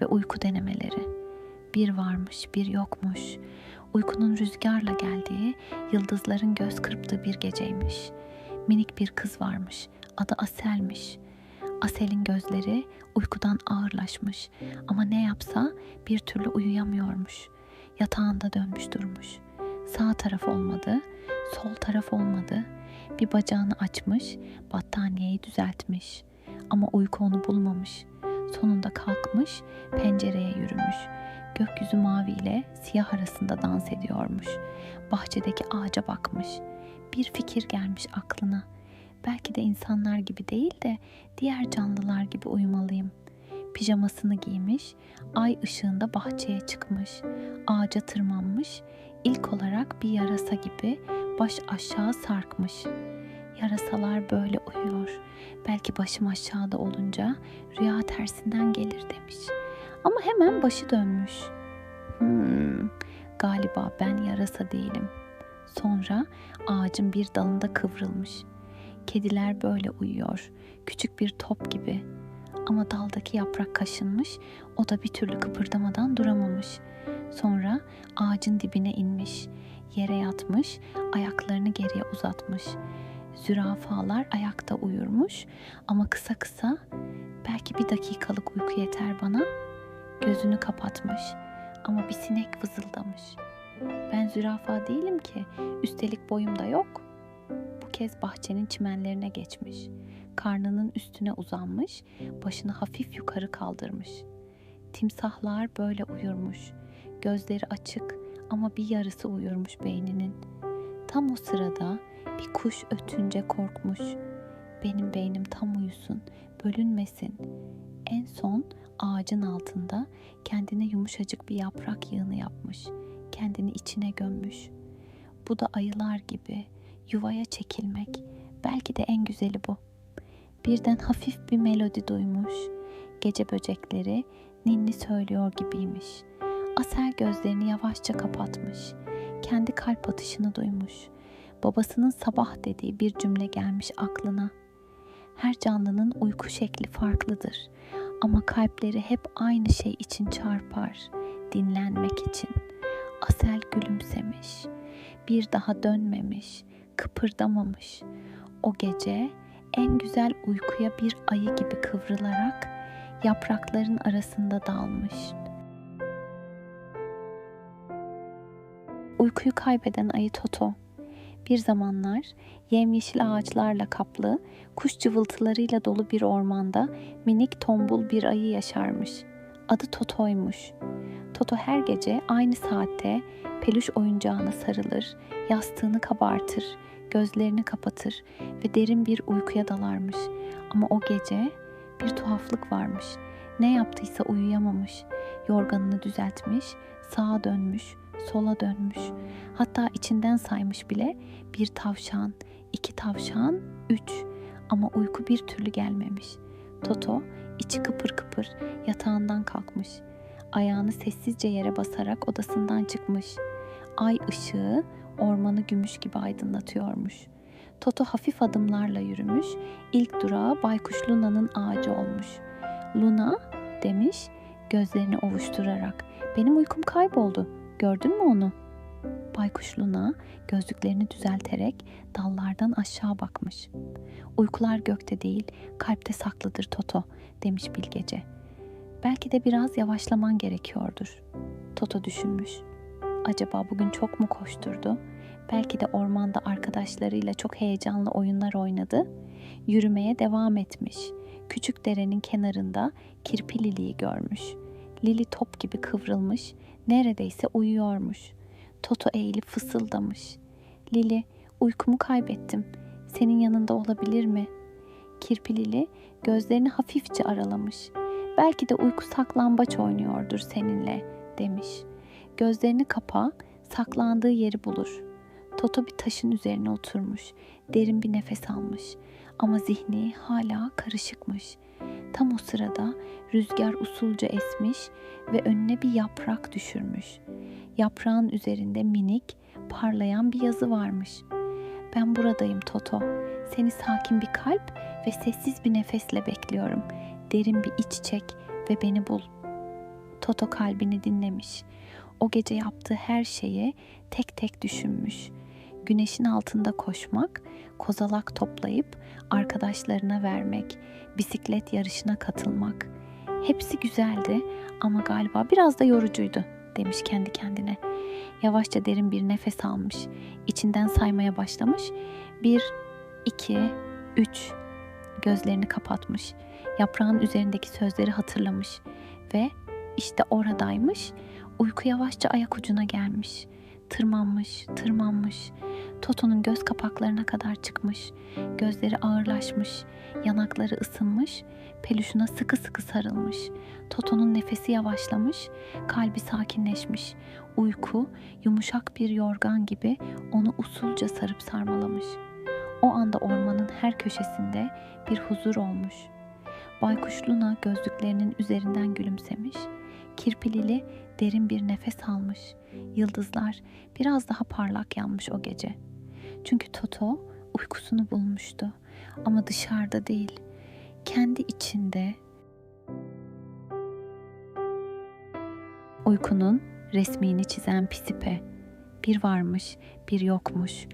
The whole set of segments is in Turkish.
ve uyku denemeleri. Bir varmış, bir yokmuş. Uykunun rüzgarla geldiği, yıldızların göz kırptığı bir geceymiş. Minik bir kız varmış. Adı Asel'miş. Asel'in gözleri uykudan ağırlaşmış ama ne yapsa bir türlü uyuyamıyormuş. Yatağında dönmüş durmuş. Sağ taraf olmadı, sol taraf olmadı. Bir bacağını açmış, battaniyeyi düzeltmiş. Ama uyku onu bulmamış. Sonunda kalkmış, pencereye yürümüş. Gökyüzü maviyle siyah arasında dans ediyormuş. Bahçedeki ağaca bakmış. Bir fikir gelmiş aklına. Belki de insanlar gibi değil de diğer canlılar gibi uyumalıyım. Pijamasını giymiş, ay ışığında bahçeye çıkmış, ağaca tırmanmış, ilk olarak bir yarasa gibi baş aşağı sarkmış. Yarasalar böyle uyuyor. Belki başım aşağıda olunca rüya tersinden gelir demiş. Ama hemen başı dönmüş. Hmm, galiba ben yarasa değilim. Sonra ağacın bir dalında kıvrılmış. Kediler böyle uyuyor. Küçük bir top gibi. Ama daldaki yaprak kaşınmış. O da bir türlü kıpırdamadan duramamış. Sonra ağacın dibine inmiş. Yere yatmış, ayaklarını geriye uzatmış. Zürafalar ayakta uyurmuş ama kısa kısa belki bir dakikalık uyku yeter bana. Gözünü kapatmış ama bir sinek vızıldamış. Ben zürafa değilim ki, üstelik boyum da yok. Bu kez bahçenin çimenlerine geçmiş. Karnının üstüne uzanmış, başını hafif yukarı kaldırmış. Timsahlar böyle uyurmuş. Gözleri açık ama bir yarısı uyurmuş beyninin. Tam o sırada bir kuş ötünce korkmuş. Benim beynim tam uyusun, bölünmesin. En son ağacın altında kendine yumuşacık bir yaprak yığını yapmış. Kendini içine gömmüş. Bu da ayılar gibi yuvaya çekilmek. Belki de en güzeli bu. Birden hafif bir melodi duymuş. Gece böcekleri ninni söylüyor gibiymiş. Asel gözlerini yavaşça kapatmış. Kendi kalp atışını duymuş. Babasının sabah dediği bir cümle gelmiş aklına. Her canlının uyku şekli farklıdır ama kalpleri hep aynı şey için çarpar, dinlenmek için. Asel gülümsemiş, bir daha dönmemiş, kıpırdamamış. O gece en güzel uykuya bir ayı gibi kıvrılarak yaprakların arasında dalmış. Uykuyu kaybeden ayı Toto. Bir zamanlar yemyeşil ağaçlarla kaplı, kuş cıvıltılarıyla dolu bir ormanda minik tombul bir ayı yaşarmış. Adı Toto'ymuş. Toto her gece aynı saatte peluş oyuncağına sarılır, yastığını kabartır, gözlerini kapatır ve derin bir uykuya dalarmış. Ama o gece bir tuhaflık varmış. Ne yaptıysa uyuyamamış. Yorganını düzeltmiş, sağa dönmüş, sola dönmüş. Hatta içinden saymış bile bir tavşan, iki tavşan, üç. Ama uyku bir türlü gelmemiş. Toto içi kıpır kıpır yatağından kalkmış. Ayağını sessizce yere basarak odasından çıkmış. Ay ışığı ormanı gümüş gibi aydınlatıyormuş. Toto hafif adımlarla yürümüş. İlk durağı Baykuş Luna'nın ağacı olmuş. Luna demiş gözlerini ovuşturarak. Benim uykum kayboldu. Gördün mü onu? Baykuş Luna gözlüklerini düzelterek dallardan aşağı bakmış. Uykular gökte değil, kalpte saklıdır Toto, demiş bilgece. Belki de biraz yavaşlaman gerekiyordur. Toto düşünmüş. Acaba bugün çok mu koşturdu? Belki de ormanda arkadaşlarıyla çok heyecanlı oyunlar oynadı. Yürümeye devam etmiş. Küçük derenin kenarında kirpi Lili'yi görmüş. Lili top gibi kıvrılmış, neredeyse uyuyormuş. Toto eğilip fısıldamış. Lili, uykumu kaybettim. Senin yanında olabilir mi? Kirpi Lili gözlerini hafifçe aralamış. Belki de uyku saklambaç oynuyordur seninle, demiş. Gözlerini kapa, saklandığı yeri bulur. Toto bir taşın üzerine oturmuş. Derin bir nefes almış. Ama zihni hala karışıkmış. Tam o sırada rüzgar usulca esmiş ve önüne bir yaprak düşürmüş. Yaprağın üzerinde minik, parlayan bir yazı varmış. Ben buradayım Toto. Seni sakin bir kalp ve sessiz bir nefesle bekliyorum. Derin bir iç çek ve beni bul. Toto kalbini dinlemiş. O gece yaptığı her şeyi tek tek düşünmüş. Güneşin altında koşmak, kozalak toplayıp arkadaşlarına vermek, bisiklet yarışına katılmak. Hepsi güzeldi ama galiba biraz da yorucuydu demiş kendi kendine. Yavaşça derin bir nefes almış. İçinden saymaya başlamış. Bir, iki, üç. Gözlerini kapatmış. Yaprağın üzerindeki sözleri hatırlamış. Ve işte oradaymış. Uyku yavaşça ayak ucuna gelmiş. Tırmanmış, tırmanmış. Toto'nun göz kapaklarına kadar çıkmış. Gözleri ağırlaşmış, yanakları ısınmış, peluşuna sıkı sıkı sarılmış. Toto'nun nefesi yavaşlamış, kalbi sakinleşmiş. Uyku yumuşak bir yorgan gibi onu usulca sarıp sarmalamış. O anda ormanın her köşesinde bir huzur olmuş. Baykuş Luna gözlüklerinin üzerinden gülümsemiş. Kirpilili derin bir nefes almış. Yıldızlar biraz daha parlak yanmış o gece. Çünkü Toto uykusunu bulmuştu ama dışarıda değil, kendi içinde uykunun resmini çizen Pisipe. Bir varmış, bir yokmuş.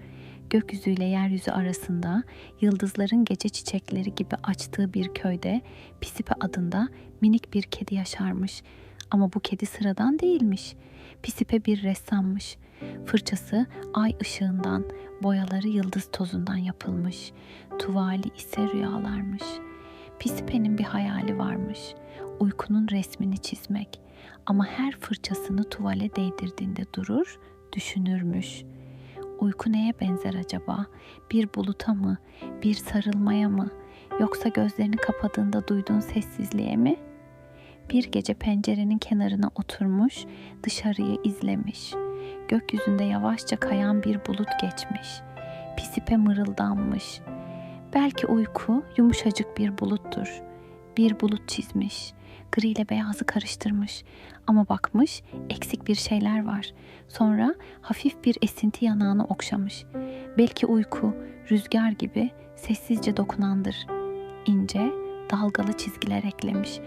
Gökyüzüyle yeryüzü arasında yıldızların gece çiçekleri gibi açtığı bir köyde Pisipe adında minik bir kedi yaşarmış. Ama bu kedi sıradan değilmiş. Pisipe bir ressammış. Fırçası ay ışığından, boyaları yıldız tozundan yapılmış. Tuvali ise rüyalarmış. Pisipe'nin bir hayali varmış. Uykunun resmini çizmek. Ama her fırçasını tuvale değdirdiğinde durur, düşünürmüş. Uyku neye benzer acaba? Bir buluta mı? Bir sarılmaya mı? Yoksa gözlerini kapadığında duyduğun sessizliğe mi? Bir gece pencerenin kenarına oturmuş, dışarıyı izlemiş. Gökyüzünde yavaşça kayan bir bulut geçmiş. Pisipe mırıldanmış. Belki uyku yumuşacık bir buluttur. Bir bulut çizmiş gri ile beyazı karıştırmış. Ama bakmış eksik bir şeyler var. Sonra hafif bir esinti yanağını okşamış. Belki uyku, rüzgar gibi sessizce dokunandır. İnce, dalgalı çizgiler eklemiş.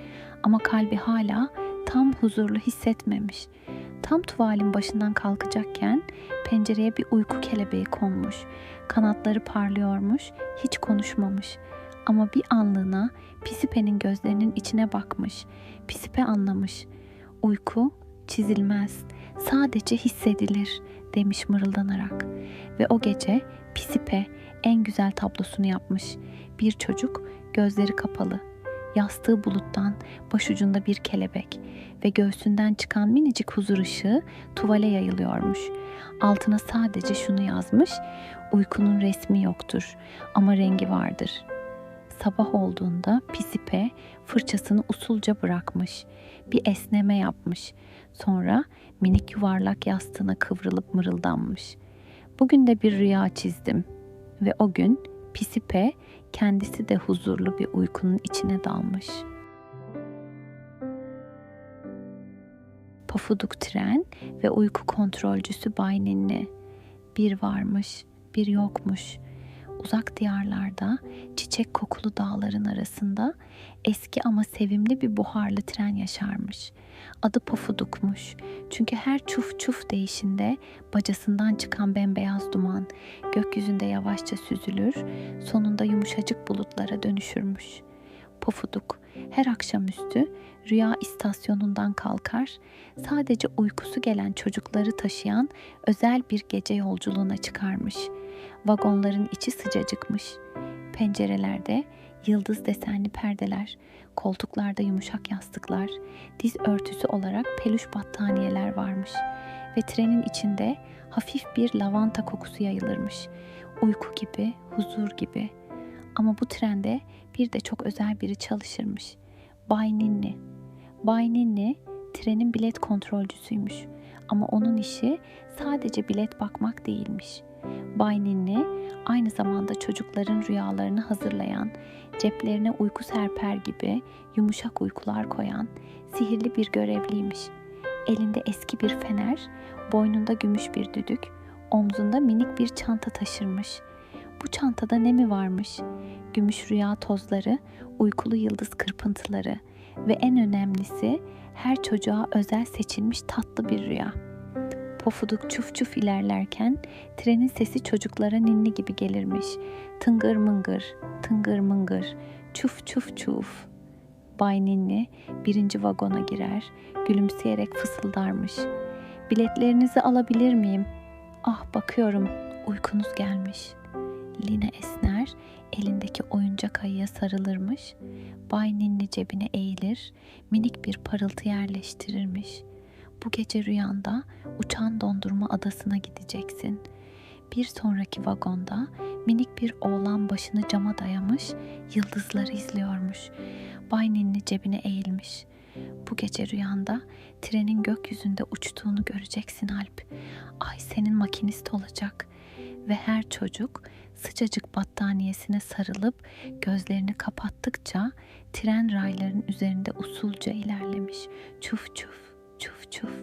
Ama kalbi hala tam huzurlu hissetmemiş. Tam tuvalin başından kalkacakken pencereye bir uyku kelebeği konmuş. Kanatları parlıyormuş, hiç konuşmamış. Ama bir anlığına Pisipe'nin gözlerinin içine bakmış. Pisipe anlamış. Uyku çizilmez, sadece hissedilir demiş mırıldanarak. Ve o gece Pisipe en güzel tablosunu yapmış. Bir çocuk gözleri kapalı, yastığı buluttan başucunda bir kelebek ve göğsünden çıkan minicik huzur ışığı tuvale yayılıyormuş. Altına sadece şunu yazmış, uykunun resmi yoktur ama rengi vardır.'' Sabah olduğunda Pisipe fırçasını usulca bırakmış. Bir esneme yapmış. Sonra minik yuvarlak yastığına kıvrılıp mırıldanmış. Bugün de bir rüya çizdim. Ve o gün Pisipe kendisi de huzurlu bir uykunun içine dalmış. Pafuduk tren ve uyku kontrolcüsü Bay Ninni. Bir varmış, bir yokmuş.'' Uzak diyarlarda çiçek kokulu dağların arasında eski ama sevimli bir buharlı tren yaşarmış. Adı Pofuduk'muş. Çünkü her çuf çuf değişinde bacasından çıkan bembeyaz duman gökyüzünde yavaşça süzülür, sonunda yumuşacık bulutlara dönüşürmüş. Pofuduk her akşamüstü rüya istasyonundan kalkar, sadece uykusu gelen çocukları taşıyan özel bir gece yolculuğuna çıkarmış.'' Vagonların içi sıcacıkmış. Pencerelerde yıldız desenli perdeler, koltuklarda yumuşak yastıklar, diz örtüsü olarak peluş battaniyeler varmış ve trenin içinde hafif bir lavanta kokusu yayılırmış. Uyku gibi, huzur gibi. Ama bu trende bir de çok özel biri çalışırmış. Bay Ninni. Bay Ninni trenin bilet kontrolcüsüymüş. Ama onun işi sadece bilet bakmak değilmiş. Bay aynı zamanda çocukların rüyalarını hazırlayan, ceplerine uyku serper gibi yumuşak uykular koyan sihirli bir görevliymiş. Elinde eski bir fener, boynunda gümüş bir düdük, omzunda minik bir çanta taşırmış. Bu çantada ne mi varmış? Gümüş rüya tozları, uykulu yıldız kırpıntıları ve en önemlisi Her çocuğa özel seçilmiş tatlı bir rüya. Pofuduk çuf çuf ilerlerken trenin sesi çocuklara ninni gibi gelirmiş. Tıngır mıngır, tıngır mıngır, çuf çuf çuf. Bay Ninni birinci vagona girer, gülümseyerek fısıldarmış. Biletlerinizi alabilir miyim? Ah bakıyorum, uykunuz gelmiş. Lina esner, elindeki oyuncak ayıya sarılırmış. Bay Ninni cebine eğilir, minik bir parıltı yerleştirirmiş. Bu gece rüyanda uçan dondurma adasına gideceksin. Bir sonraki vagonda minik bir oğlan başını cama dayamış, yıldızları izliyormuş. Bay Ninni cebine eğilmiş. Bu gece rüyanda trenin gökyüzünde uçtuğunu göreceksin Alp. Ay senin makinist olacak ve her çocuk sıcacık battaniyesine sarılıp gözlerini kapattıkça tren rayların üzerinde usulca ilerlemiş. Çuf çuf, çuf çuf.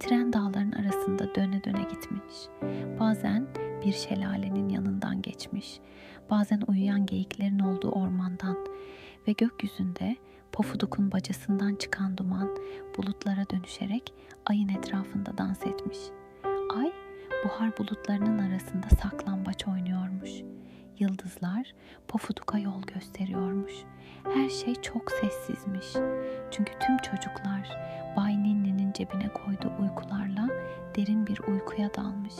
Tren dağların arasında döne döne gitmiş. Bazen bir şelalenin yanından geçmiş. Bazen uyuyan geyiklerin olduğu ormandan ve gökyüzünde Pofuduk'un bacasından çıkan duman bulutlara dönüşerek ayın etrafında dans etmiş. Ay buhar bulutlarının arasında saklambaç oynuyormuş. Yıldızlar Pofuduk'a yol gösteriyormuş. Her şey çok sessizmiş. Çünkü tüm çocuklar Bay Ninni'nin cebine koyduğu uykularla derin bir uykuya dalmış.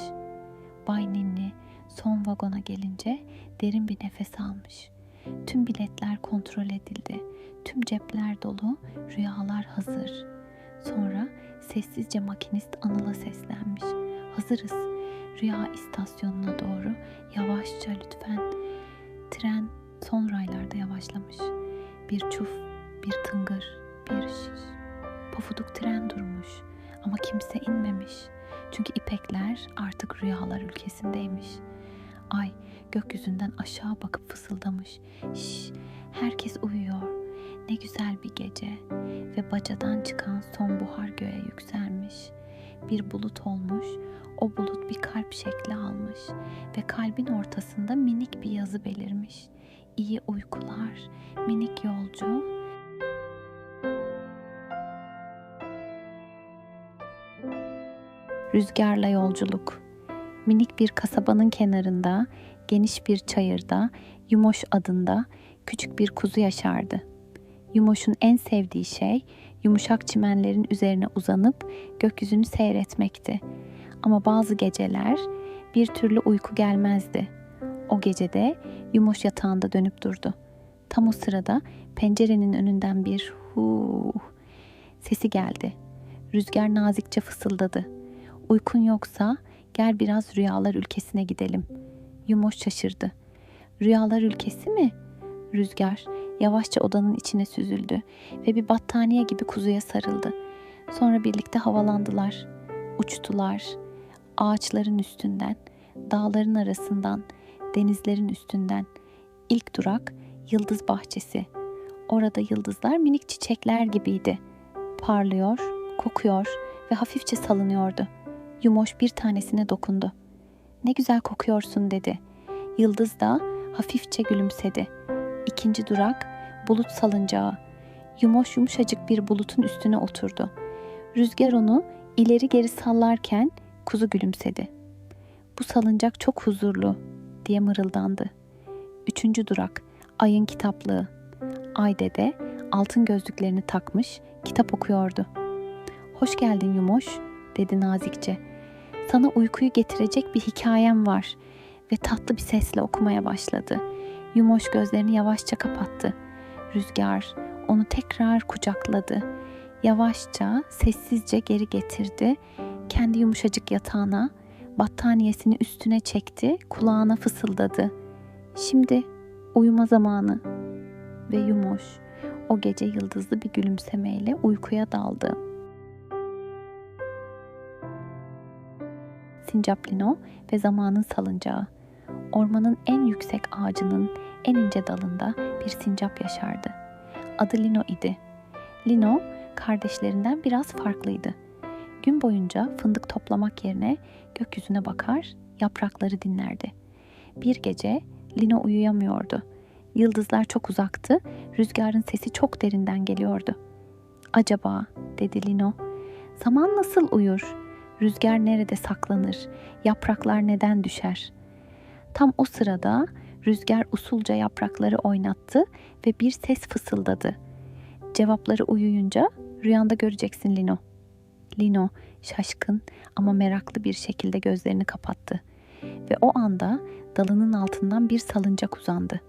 Bay Ninni son vagona gelince derin bir nefes almış. Tüm biletler kontrol edildi. Tüm cepler dolu, rüyalar hazır. Sonra sessizce makinist Anıl'a seslenmiş. Hazırız. Rüya istasyonuna doğru yavaşça lütfen. Tren son raylarda yavaşlamış. Bir çuf, bir tıngır, bir şiş. Pofuduk tren durmuş ama kimse inmemiş. Çünkü ipekler artık rüyalar ülkesindeymiş. Ay gökyüzünden aşağı bakıp fısıldamış. Şş, herkes uyuyor. Ne güzel bir gece ve bacadan çıkan son buhar göğe yükselmiş. Bir bulut olmuş, o bulut bir kalp şekli almış ve kalbin ortasında minik bir yazı belirmiş. İyi uykular, minik yolcu. Rüzgarla yolculuk. Minik bir kasabanın kenarında, geniş bir çayırda, Yumoş adında küçük bir kuzu yaşardı. Yumoş'un en sevdiği şey yumuşak çimenlerin üzerine uzanıp gökyüzünü seyretmekti. Ama bazı geceler bir türlü uyku gelmezdi. O gecede Yumoş yatağında dönüp durdu. Tam o sırada pencerenin önünden bir hu sesi geldi. Rüzgar nazikçe fısıldadı. Uykun yoksa gel biraz rüyalar ülkesine gidelim. Yumoş şaşırdı. Rüyalar ülkesi mi? Rüzgar yavaşça odanın içine süzüldü ve bir battaniye gibi kuzuya sarıldı. Sonra birlikte havalandılar. Uçtular. Ağaçların üstünden, dağların arasından, denizlerin üstünden. İlk durak yıldız bahçesi. Orada yıldızlar minik çiçekler gibiydi. Parlıyor, kokuyor ve hafifçe salınıyordu. Yumoş bir tanesine dokundu. Ne güzel kokuyorsun dedi. Yıldız da hafifçe gülümsedi. İkinci durak bulut salıncağı. Yumoş yumuşacık bir bulutun üstüne oturdu. Rüzgar onu ileri geri sallarken kuzu gülümsedi. Bu salıncak çok huzurlu diye mırıldandı. Üçüncü durak ayın kitaplığı. Ay dede altın gözlüklerini takmış kitap okuyordu. Hoş geldin Yumoş dedi nazikçe. Sana uykuyu getirecek bir hikayem var ve tatlı bir sesle okumaya başladı. Yumoş gözlerini yavaşça kapattı. Rüzgar onu tekrar kucakladı. Yavaşça, sessizce geri getirdi. Kendi yumuşacık yatağına, battaniyesini üstüne çekti, kulağına fısıldadı. Şimdi uyuma zamanı. Ve Yumoş o gece yıldızlı bir gülümsemeyle uykuya daldı. Sincap Lino ve zamanın salıncağı. Ormanın en yüksek ağacının en ince dalında bir sincap yaşardı. Adı Lino idi. Lino kardeşlerinden biraz farklıydı. Gün boyunca fındık toplamak yerine gökyüzüne bakar, yaprakları dinlerdi. Bir gece Lino uyuyamıyordu. Yıldızlar çok uzaktı, rüzgarın sesi çok derinden geliyordu. Acaba dedi Lino. Zaman nasıl uyur? Rüzgar nerede saklanır? Yapraklar neden düşer? Tam o sırada rüzgar usulca yaprakları oynattı ve bir ses fısıldadı. Cevapları uyuyunca rüyanda göreceksin Lino. Lino şaşkın ama meraklı bir şekilde gözlerini kapattı ve o anda dalının altından bir salıncak uzandı.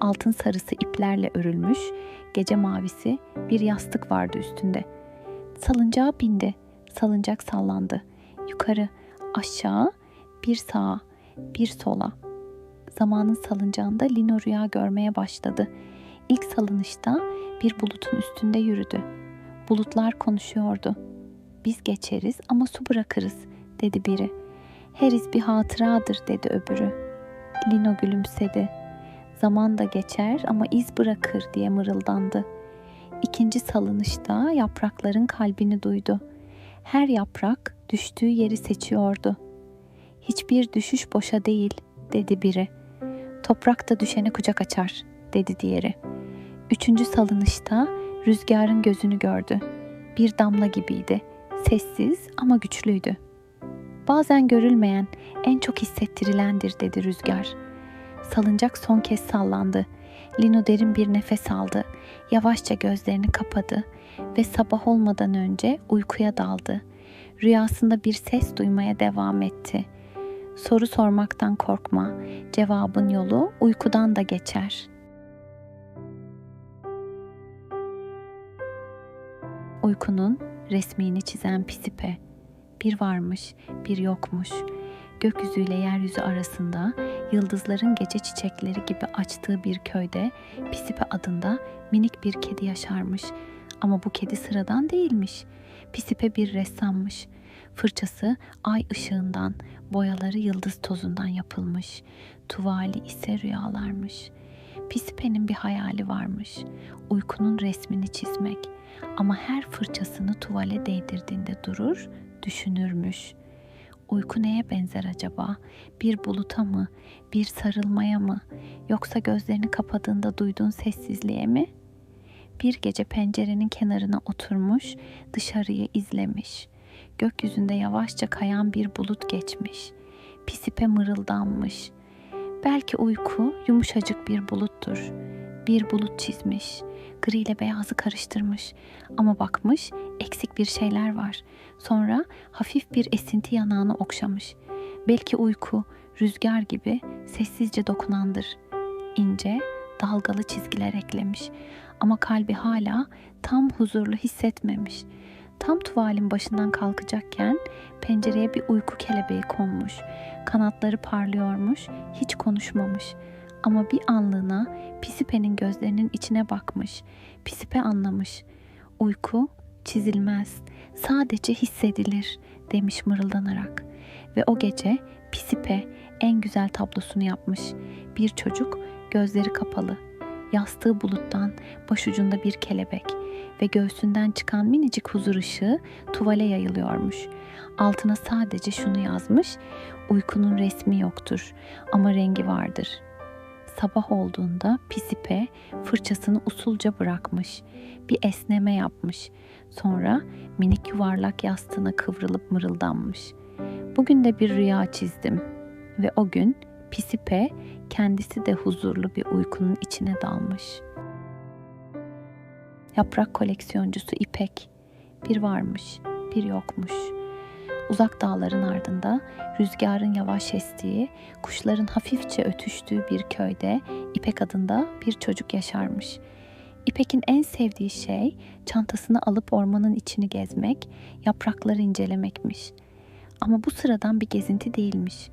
Altın sarısı iplerle örülmüş, gece mavisi bir yastık vardı üstünde. Salıncağa bindi. Salıncak sallandı. Yukarı, aşağı, bir sağa, bir sola. Zamanın salıncağında Lino rüya görmeye başladı. İlk salınışta bir bulutun üstünde yürüdü. Bulutlar konuşuyordu. Biz geçeriz ama su bırakırız dedi biri. Her iz bir hatıradır dedi öbürü. Lino gülümsedi. Zaman da geçer ama iz bırakır diye mırıldandı. İkinci salınışta yaprakların kalbini duydu. Her yaprak düştüğü yeri seçiyordu. Hiçbir düşüş boşa değil dedi biri. Toprak da düşene kucak açar dedi diğeri. Üçüncü salınışta rüzgarın gözünü gördü. Bir damla gibiydi. Sessiz ama güçlüydü. Bazen görülmeyen, en çok hissettirilendir dedi rüzgar. Salıncak son kez sallandı. Lino derin bir nefes aldı. Yavaşça gözlerini kapadı ve sabah olmadan önce uykuya daldı. Rüyasında bir ses duymaya devam etti. Soru sormaktan korkma. Cevabın yolu uykudan da geçer. Uykunun resmini çizen Pisipe. Bir varmış, bir yokmuş. Gökyüzüyle yeryüzü arasında yıldızların gece çiçekleri gibi açtığı bir köyde Pisipe adında minik bir kedi yaşarmış. Ama bu kedi sıradan değilmiş. Pisipe bir ressammış. Fırçası ay ışığından, boyaları yıldız tozundan yapılmış. Tuvali ise rüyalarmış. Pisipe'nin bir hayali varmış. Uykunun resmini çizmek. Ama her fırçasını tuvale değdirdiğinde durur, düşünürmüş. Uyku neye benzer acaba? Bir buluta mı? Bir sarılmaya mı? Yoksa gözlerini kapadığında duyduğun sessizliğe mi? Bir gece pencerenin kenarına oturmuş, dışarıyı izlemiş. Gökyüzünde yavaşça kayan bir bulut geçmiş. Pisipe mırıldanmış. Belki uyku yumuşacık bir buluttur. Bir bulut çizmiş. Gri ile beyazı karıştırmış. Ama bakmış eksik bir şeyler var. Sonra hafif bir esinti yanağını okşamış. Belki uyku, rüzgar gibi sessizce dokunandır. İnce, dalgalı çizgiler eklemiş. Ama kalbi hala tam huzurlu hissetmemiş. Tam tuvalin başından kalkacakken pencereye bir uyku kelebeği konmuş. Kanatları parlıyormuş, hiç konuşmamış. Ama bir anlığına Pisipe'nin gözlerinin içine bakmış. Pisipe anlamış. Uyku çizilmez, sadece hissedilir demiş mırıldanarak. Ve o gece Pisipe en güzel tablosunu yapmış. Bir çocuk gözleri kapalı, yastığı buluttan başucunda bir kelebek ve göğsünden çıkan minicik huzur ışığı tuvale yayılıyormuş. Altına sadece şunu yazmış, uykunun resmi yoktur ama rengi vardır. Sabah olduğunda Pisipe fırçasını usulca bırakmış, bir esneme yapmış. Sonra minik yuvarlak yastığına kıvrılıp mırıldanmış. Bugün de bir rüya çizdim ve o gün Pisipe kendisi de huzurlu bir uykunun içine dalmış. Yaprak koleksiyoncusu İpek bir varmış, bir yokmuş. Uzak dağların ardında rüzgarın yavaş estiği, kuşların hafifçe ötüştüğü bir köyde İpek adında bir çocuk yaşarmış. İpek'in en sevdiği şey çantasını alıp ormanın içini gezmek, yaprakları incelemekmiş. Ama bu sıradan bir gezinti değilmiş.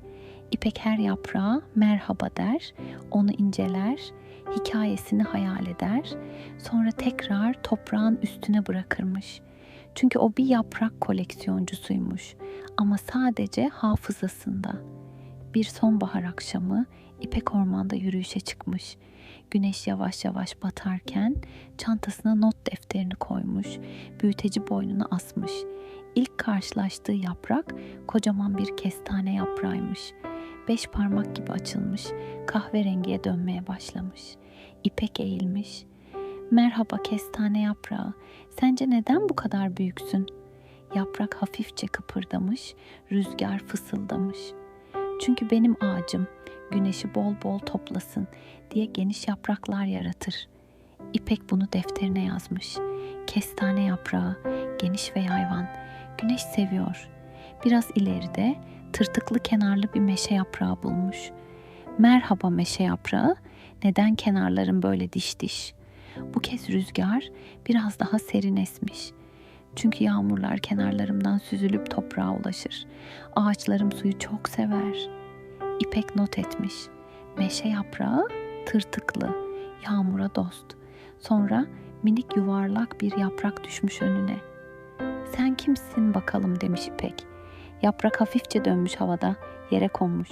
İpek her yaprağa merhaba der, onu inceler, hikayesini hayal eder, sonra tekrar toprağın üstüne bırakırmış. Çünkü o bir yaprak koleksiyoncusuymuş ama sadece hafızasında. Bir sonbahar akşamı İpek ormanda yürüyüşe çıkmış. Güneş yavaş yavaş batarken çantasına not defterini koymuş, büyüteci boynuna asmış. İlk karşılaştığı yaprak kocaman bir kestane yaprağıymış. Beş parmak gibi açılmış, kahverengiye dönmeye başlamış. İpek eğilmiş. Merhaba kestane yaprağı. Sence neden bu kadar büyüksün? Yaprak hafifçe kıpırdamış, rüzgar fısıldamış. Çünkü benim ağacım güneşi bol bol toplasın diye geniş yapraklar yaratır. İpek bunu defterine yazmış. Kestane yaprağı, geniş ve yayvan. Güneş seviyor. Biraz ileride tırtıklı kenarlı bir meşe yaprağı bulmuş. Merhaba meşe yaprağı, neden kenarların böyle diş diş? Bu kez rüzgar biraz daha serin esmiş. Çünkü yağmurlar kenarlarımdan süzülüp toprağa ulaşır. Ağaçlarım suyu çok sever. İpek not etmiş. Meşe yaprağı tırtıklı, yağmura dost. Sonra minik yuvarlak bir yaprak düşmüş önüne. Sen kimsin bakalım demiş İpek. Yaprak hafifçe dönmüş havada, yere konmuş.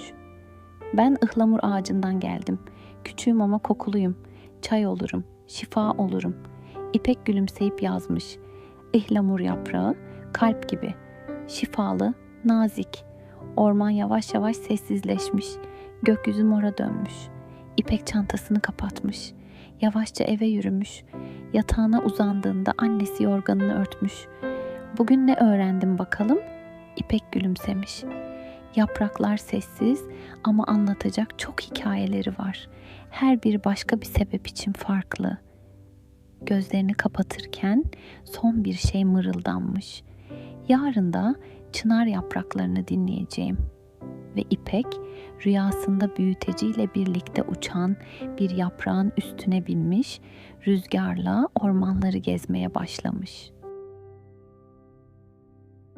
Ben ıhlamur ağacından geldim. Küçüğüm ama kokuluyum. Çay olurum, şifa olurum. İpek gülümseyip yazmış. Ihlamur yaprağı, kalp gibi. Şifalı, nazik. Orman yavaş yavaş sessizleşmiş. Gökyüzü mora dönmüş. İpek çantasını kapatmış. Yavaşça eve yürümüş. Yatağına uzandığında annesi yorganını örtmüş. Bugün ne öğrendim bakalım? İpek gülümsemiş. Yapraklar sessiz ama anlatacak çok hikayeleri var. Her biri başka bir sebep için farklı. Gözlerini kapatırken son bir şey mırıldanmış. Yarın da çınar yapraklarını dinleyeceğim. Ve İpek rüyasında büyüteciyle birlikte uçan bir yaprağın üstüne binmiş, rüzgarla ormanları gezmeye başlamış.''